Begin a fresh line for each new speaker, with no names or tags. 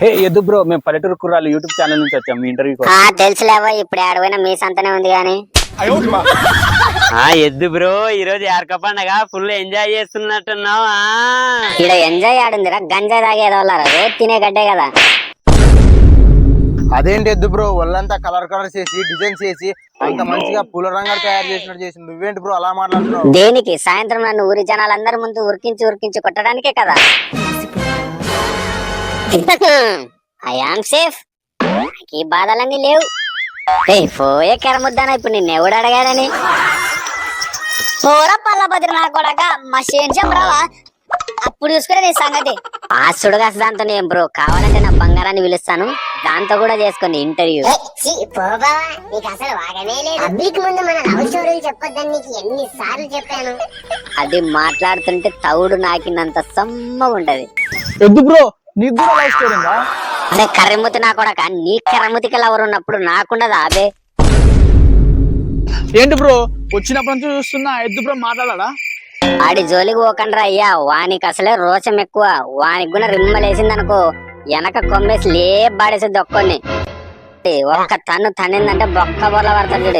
హే ఎద్దు బ్రో మేము పల్లెటూరు కుర్రాలు యూట్యూబ్ ఛానల్ నుంచి వచ్చాం మీ ఇంటర్వ్యూ
ఆ తెలుసులేవో ఇప్పుడు ఆడపోయినా మీ సంతనే ఉంది గాని.
ఆ ఎద్దు బ్రో ఈ రోజు యార్క పండగ ఫుల్ ఎంజాయ్ చేస్తున్నట్టున్నావా
ఈడ ఎంజాయ్ ఆడుందిరా గంజాయి తాగేదో రోజు తినే గడ్డే కదా.
అదేంటి ఎద్దు బ్రో ఒళ్ళంతా కలర్ కలర్ చేసి డిజైన్ చేసి అంత మంచిగా పూల రంగాలు తయారు చేసినట్టు చేసి నువ్వేంటి బ్రో అలా మాట్లాడుతున్నావు?
దేనికి? సాయంత్రం నన్ను ఊరి జనాలందరి ముందు ఉరికించి ఉరికించి కొట్టడానికే కదా. ఐ ఆమ్ సేఫ్ ఈ బాధలన్నీ లేవు. ఏయ్, పోయే కెరముద్దానా ఇప్పుడు నిన్ను ఎవడు అడగాడని? పోరా పల్లభద్ర నా కొడక మా శేషం రావా? అప్పుడు చూసుకునే నీ సంగతి. ఆ సుడగాస్ దాంతో నేను బ్రో కావాలంటే నా బంగారాన్ని పిలుస్తాను. దాంతో కూడా చేసుకోండి ఇంటర్వ్యూ
పోబావా నీకు అసలు వాగనే లేదు. పబ్లిక్ ముందు మన లవ్ స్టోరీలు చెప్పొద్దని నీకు ఎన్ని సార్లు చెప్పాను.
అది మాట్లాడుతుంటే తౌడు నాకినంత సమ్మగా ఉంటది
ఎద్దు బ్రో నీకు కూడా లైఫ్ స్టోరీ ఉందా?
అరే కర్రెముతి నా కొడక. నీ కర్రెముతికి ఎవరు ఉన్నప్పుడు నాకుండదా అబే
ఏంటి బ్రో వచ్చినప్పటి నుంచి చూస్తున్నా ఎద్దు బ్రో మాట్లాడాలా?
ఆడి జోలికి పోకండ్రా అయ్యా. వానికి అసలే రోషం ఎక్కువ. వానికి కూడా రిమ్మలేసింది అనుకో వెనక కొమ్మేసి లేపాడేసి దొక్కొని ఒక్క తన్ను తన్నిందంటే బొక్క బొర్ల పడతాడు